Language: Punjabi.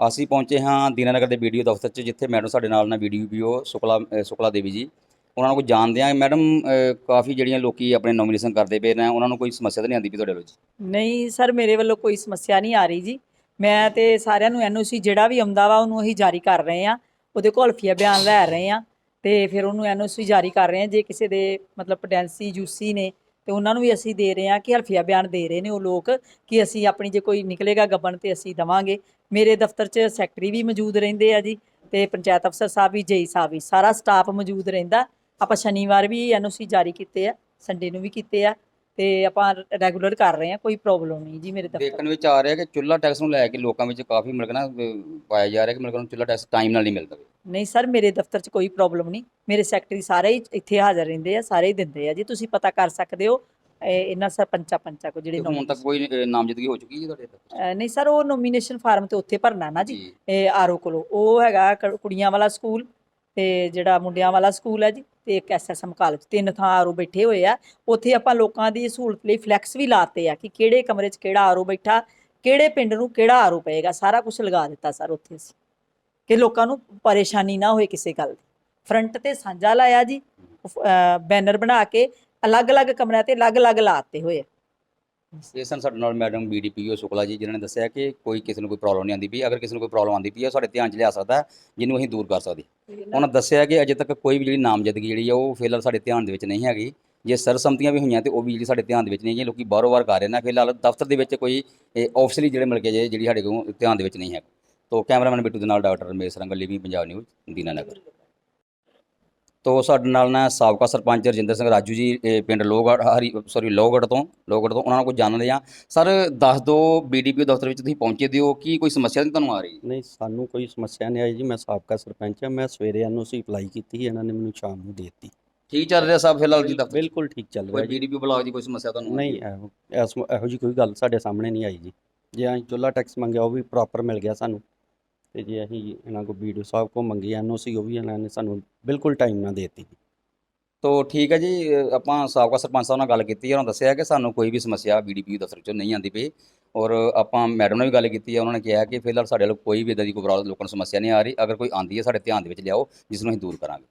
ਅਸੀਂ ਪਹੁੰਚੇ ਹਾਂ ਦੀਨਾਨਗਰ ਦੇ ਵੀਡੀਓ ਦਫ਼ਤਰ 'ਚ ਜਿੱਥੇ ਮੈਡਮ ਸਾਡੇ ਨਾਲ ਨਾ ਵੀਡੀਓ ਪੀਓ ਸੁਕਲਾ ਅ, ਸੁਕਲਾ ਦੇਵੀ ਜੀ। ਉਹਨਾਂ ਨੂੰ ਕੋਈ ਜਾਣਦੇ ਆ ਮੈਡਮ ਕਾਫੀ ਜਿਹੜੀਆਂ ਲੋਕੀ ਆਪਣੇ ਨੋਮੀਨੇਸ਼ਨ ਕਰਦੇ ਪਏ ਨੇ ਉਹਨਾਂ ਨੂੰ ਕੋਈ ਸਮੱਸਿਆ ਤਾਂ ਨਹੀਂ ਆਉਂਦੀ ਪਈ ਤੁਹਾਡੇ ਵੱਲੋਂ ਜੀ? ਨਹੀਂ ਸਰ ਮੇਰੇ ਵੱਲੋਂ ਕੋਈ ਸਮੱਸਿਆ ਨਹੀਂ ਆ ਰਹੀ ਜੀ। ਮੈਂ ਤੇ ਸਾਰਿਆਂ ਨੂੰ ਐਨਓਸੀ ਜਿਹੜਾ ਵੀ ਆਉਂਦਾ ਵਾ ਉਹਨੂੰ ਅਸੀਂ ਜਾਰੀ ਕਰ ਰਹੇ ਆ ਉਹਦੇ ਕੋਲ ਬਿਆਨ ਲੈ ਰਹੇ ਆ ਤੇ ਫਿਰ ਉਹਨੂੰ ਐਨਓਸੀ ਜਾਰੀ ਕਰ ਰਹੇ ਆ ਜੇ ਕਿਸੇ ਦੇ ਮਤਲਬ ਪੋਟੈਂਸੀ ਜੂਸੀ ਨੇ ਤੇ ਉਹਨਾਂ ਨੂੰ ਵੀ ਅਸੀਂ ਦੇ ਰਹੇ ਹਾਂ ਕਿ ਹਲਫੀਆ ਬਿਆਨ ਦੇ ਰਹੇ ਨੇ ਉਹ ਲੋਕ ਕਿ ਅਸੀਂ ਆਪਣੀ ਜੇ ਕੋਈ ਨਿਕਲੇਗਾ ਗੱਬਣ ਤੇ ਅਸੀਂ ਦਵਾਂਗੇ। ਮੇਰੇ ਦਫ਼ਤਰ 'ਚ ਸੈਕਟਰੀ ਵੀ ਮੌਜੂਦ ਰਹਿੰਦੇ ਆ ਜੀ ਤੇ ਪੰਚਾਇਤ ਅਫਸਰ ਸਾਹਿਬ ਵੀ, ਜੇਈ ਸਾਹਿਬ ਵੀ, ਸਾਰਾ ਸਟਾਫ ਮੌਜੂਦ ਰਹਿੰਦਾ। ਆਪਾਂ ਸ਼ਨੀਵਾਰ ਵੀ ਐਨਓਸੀ ਜਾਰੀ ਕੀਤੇ ਆ, ਸੰਡੇ ਨੂੰ ਵੀ ਕੀਤੇ ਆ ਤੇ ਆਪਾਂ ਰੈਗੂਲਰ ਕਰ ਰਹੇ ਆ ਕੋਈ ਪ੍ਰੋਬਲਮ ਨਹੀਂ ਜੀ ਮੇਰੇ ਦਫ਼ਤਰ ਦੇਖਣ ਵਿੱਚ ਆ ਰਿਹਾ ਕਿ ਚੁੱਲ੍ਹਾ ਟੈਕਸ ਨੂੰ ਲੈ ਕੇ ਲੋਕਾਂ ਵਿੱਚ ਕਾਫੀ ਮਤਲਬ ਕਿ ਪਾਇਆ ਜਾ ਰਿਹਾ ਕਿ ਮਤਲਬ ਕਿ ਚੁੱਲ੍ਹਾ ਟੈਕਸ ਟਾਈਮ ਨਾਲ ਨਹੀਂ ਮਿਲਦਾ। ਨਹੀਂ ਸਰ ਮੇਰੇ ਦਫ਼ਤਰ 'ਚ ਕੋਈ ਪ੍ਰੋਬਲਮ ਨਹੀਂ। ਮੇਰੇ ਸੈਕਟਰੀ ਸਾਰੇ ਹੀ ਇੱਥੇ ਹਾਜ਼ਰ ਰਹਿੰਦੇ ਆ ਸਾਰੇ ਹੀ ਦਿੰਦੇ ਆ। ਜੀ ਤੁਸੀਂ ਪਤਾ ਕਰ ਸਕਦੇ ਹੋ ਇਹ ਇਹਨਾਂ ਸਰਪੰਚਾਂ ਪੰਚਾਂ ਕੋ ਜਿਹੜੇ ਤੇ ਹੁਣ ਤੱਕ ਕੋਈ ਨਾਮਜ਼ਦਗੀ ਹੋ ਚੁੱਕੀ ਹੈ ਤੁਹਾਡੇ? ਅਹ ਨਹੀਂ ਸਰ ਉਹ ਨੋਮੀਨੇਸ਼ਨ ਫਾਰਮ ਤੇ ਉੱਥੇ ਭਰਨਾ ਨਾ ਜੀ ਜੀ। ਇਹ ਆਰਓ ਕੋਲੋਂ। ਉਹ ਹੈਗਾ ਕ- ਕੁੜੀਆਂ ਵਾਲਾ ਸਕੂਲ ਤੇ ਜਿਹੜਾ ਮੁੰਡਿਆਂ ਵਾਲਾ ਸਕੂਲ ਹੈ ਜੀ ਤੇ ਇੱਕ ਐਸਐਸਐਮ ਕਾਲਜ ਤਿੰਨ ਥਾਂ ਆਰਓ ਬੈਠੇ ਹੋਏ ਆ। ਉੱਥੇ ਆਪਾਂ ਲੋਕਾਂ ਦੀ ਸਹੂਲਤ ਲਈ ਫਲੈਕਸ ਵੀ ਲਾਤੇ ਆ ਕਿ ਕਿਹੜੇ ਕਮਰੇ 'ਚ ਕਿਹੜਾ ਆਰਓ ਬੈਠਾ ਕਿਹੜੇ ਪਿੰਡ ਨੂੰ ਕਿਹੜਾ ਆਰਓ ਪਏਗਾ। ਸਾਰਾ ਕੁਝ ਲਗਾ ਦਿੱਤਾ ਸਰ ਉੱਥੇ ਅਸੀਂ। ਕਿ ਲੋਕਾਂ ਨੂੰ ਪਰੇਸ਼ਾਨੀ ਨਾ ਹੋਏ ਕਿਸੇ ਗੱਲ ਦੀ। ਫਰੰਟ ਤੇ ਸਾਂਝਾ ਲਾਇਆ ਜੀ ਬੈਨਰ ਬਣਾ ਕੇ ਅਲੱਗ-ਅਲੱਗ ਕਮਰਿਆਂ ਤੇ ਅਲੱਗ-ਅਲੱਗ ਲਾਤੇ ਹੋਏ ਇਹ ਸਨ ਸਾਡੇ ਨਾਲ ਮੈਡਮ ਬੀਡੀਪੀਓ ਸ਼ੁਕਲਾ ਜੀ, ਜਿਨ੍ਹਾਂ ਨੇ ਦੱਸਿਆ ਕਿ ਕੋਈ ਕਿਸੇ ਨੂੰ ਕੋਈ ਪ੍ਰੋਬਲਮ ਨਹੀਂ ਆਉਂਦੀ ਪਈ। ਅਗਰ ਕਿਸੇ ਨੂੰ ਕੋਈ ਪ੍ਰੋਬਲਮ ਆਉਂਦੀ ਪਈ ਹੈ ਸਾਡੇ ਧਿਆਨ 'ਚ ਲਿਆ ਸਕਦਾ, ਜਿਹਨੂੰ ਅਸੀਂ ਦੂਰ ਕਰ ਸਕਦੇ। ਉਹਨਾਂ ਦੱਸਿਆ ਕਿ ਅਜੇ ਤੱਕ ਕੋਈ ਵੀ ਜਿਹੜੀ ਨਾਮਜ਼ਦਗੀ ਜਿਹੜੀ ਆ, ਉਹ ਫਿਲਹਾਲ ਸਾਡੇ ਧਿਆਨ ਦੇ ਵਿੱਚ ਨਹੀਂ ਹੈਗੀ। ਜੇ ਸਰਸੰਮਤੀਆਂ ਵੀ ਹੋਈਆਂ ਤੇ ਉਹ ਵੀ ਜਿਹੜੀ ਸਾਡੇ ਧਿਆਨ ਦੇ ਵਿੱਚ ਨਹੀਂ ਹੈਗੀਆਂ। ਲੋਕੀ ਬਾਰੋ ਬਾਰ ਕਰ ਰਹੇ ਨੇ। ਫਿਲਹਾਲ ਦਫ਼ਤਰ ਦੇ ਵਿੱਚ ਕੋਈ ਆਫੀਸ਼ਲੀ ਜਿਹੜੇ ਮਿਲ ਕੇ ਜੇ, ਜਿਹੜੀ ਸਾਡੇ ਕੋਲ ਧਿਆਨ ਦੇ ਵਿੱਚ ਨਹੀਂ ਹੈ ਤੋ ਕੈਮਰਾਮੈਨ ਬਿੱਟੂ ਦੇ ਨਾਲ doctor Ramesh Rangal living Punjab news Dinanagar ਤੋ ਸਾਡੇ ਨਾਲ ਨਾ ਸਾਬਕਾ ਸਰਪੰਚ ਰਜਿੰਦਰ ਸਿੰਘ ਰਾਜੂ ਜੀ ਇਹ ਪਿੰਡ ਲੋਹਗੜ੍ਹ ਹਰੀ ਸੌਰੀ ਲੋਹਗੜ੍ਹ ਤੋਂ ਲੋਹਗੜ੍ਹ ਤੋਂ ਉਹਨਾਂ ਨੂੰ ਕੋਈ ਜਾਣਦੇ ਆ ਸਰ ਦੱਸ ਦਿਓ ਬੀਡੀਪੀਓ ਦਫ਼ਤਰ ਵਿੱਚ ਤੁਸੀਂ ਪਹੁੰਚੇ ਦਿਓ ਕੀ ਕੋਈ ਸਮੱਸਿਆ ਤਾਂ ਤੁਹਾਨੂੰ ਆ ਰਹੀ ਨਹੀਂ ਸਾਨੂੰ ਕੋਈ ਸਮੱਸਿਆ ਨਹੀਂ ਆਈ ਜੀ ਮੈਂ ਸਾਬਕਾ ਸਰਪੰਚ ਹਾਂ ਮੈਂ ਸਵੇਰੇ ਐਨਓਸੀ ਅਪਲਾਈ ਕੀਤੀ ਇਹਨਾਂ ਨੇ ਮੈਨੂੰ ਸ਼ਾਮ ਨੂੰ ਦੇ ਦਿੱਤੀ ਠੀਕ ਚੱਲ ਰਿਹਾ ਸਭ ਫਿਲਹਾਲ ਜੀ ਦਫ਼ਤਰ ਬਿਲਕੁਲ ਠੀਕ ਚੱਲ ਕੋਈ ਰਿਹਾ ਜੀ ਬੀਡੀਪੀਓ ਬਲਾਕ ਦੀ ਕੋਈ ਸਮੱਸਿਆ ਤੁਹਾਨੂੰ ਨਹੀਂ ਇਹੋ ਇਸ- ਇਹੋ ਜੀ ਕੋਈ ਗੱਲ ਸਾਡੇ ਸਾਹਮਣੇ ਨਹੀਂ ਆਈ ਜੀ ਜੇ ਅਸੀਂ ਚੁੱਲਾ ਟੈਕਸ ਮੰਗਿਆ ਉਹ ਵੀ ਪ੍ਰੋਪਰ ਮਿਲ ਗਿਆ ਸਾਨੂੰ ਤੇ ਜੇ ਅਸੀਂ ਇਹਨਾਂ ਕੋ ਵੀਡੀਓ ਸਾਹਿਬ ਕੋ ਮੰਗੀ ਐਨਓਸੀ ਉਹ ਵੀ ਇਹਨਾਂ ਨੇ ਸਾਨੂੰ ਬਿਲਕੁਲ ਟਾਈਮ ਨਾਲ ਦੇ ਦਿੱਤੀ ਤੋ ਠੀਕ ਹੈ ਜੀ, ਆਪਾਂ ਸਾਬਕਾ ਸਰਪੰਚ ਸਾਹਿਬ ਨਾਲ ਗੱਲ ਕੀਤੀ ਹੈ, ਉਹਨਾਂ ਦੱਸਿਆ ਕਿ ਸਾਨੂੰ ਕੋਈ ਵੀ ਸਮੱਸਿਆ ਬੀਡੀਪੀਓ ਦਫ਼ਤਰ ਚੋਂ ਨਹੀਂ ਆਉਂਦੀ ਪਈ ਔਰ ਆਪਾਂ ਮੈਡਮ ਨਾਲ ਵੀ ਗੱਲ ਕੀਤੀ ਹੈ, ਉਹਨਾਂ ਨੇ ਕਿਹਾ ਕਿ ਫਿਲਹਾਲ ਸਾਡੇ ਵੱਲ ਕੋਈ ਵੀ ਇਦਾਂ ਦੀ ਕੋਈ ਲੋਕਾਂ ਨੂੰ ਸਮੱਸਿਆ ਨਹੀਂ ਆ ਰਹੀ, ਅਗਰ ਕੋਈ ਆਉਂਦੀ ਹੈ, ਸਾਡੇ ਧਿਆਨ ਦੇ ਵਿੱਚ ਲਿਆਓ, ਜਿਸ ਨੂੰ ਅਸੀਂ ਦੂਰ ਕਰਾਂਗੇ।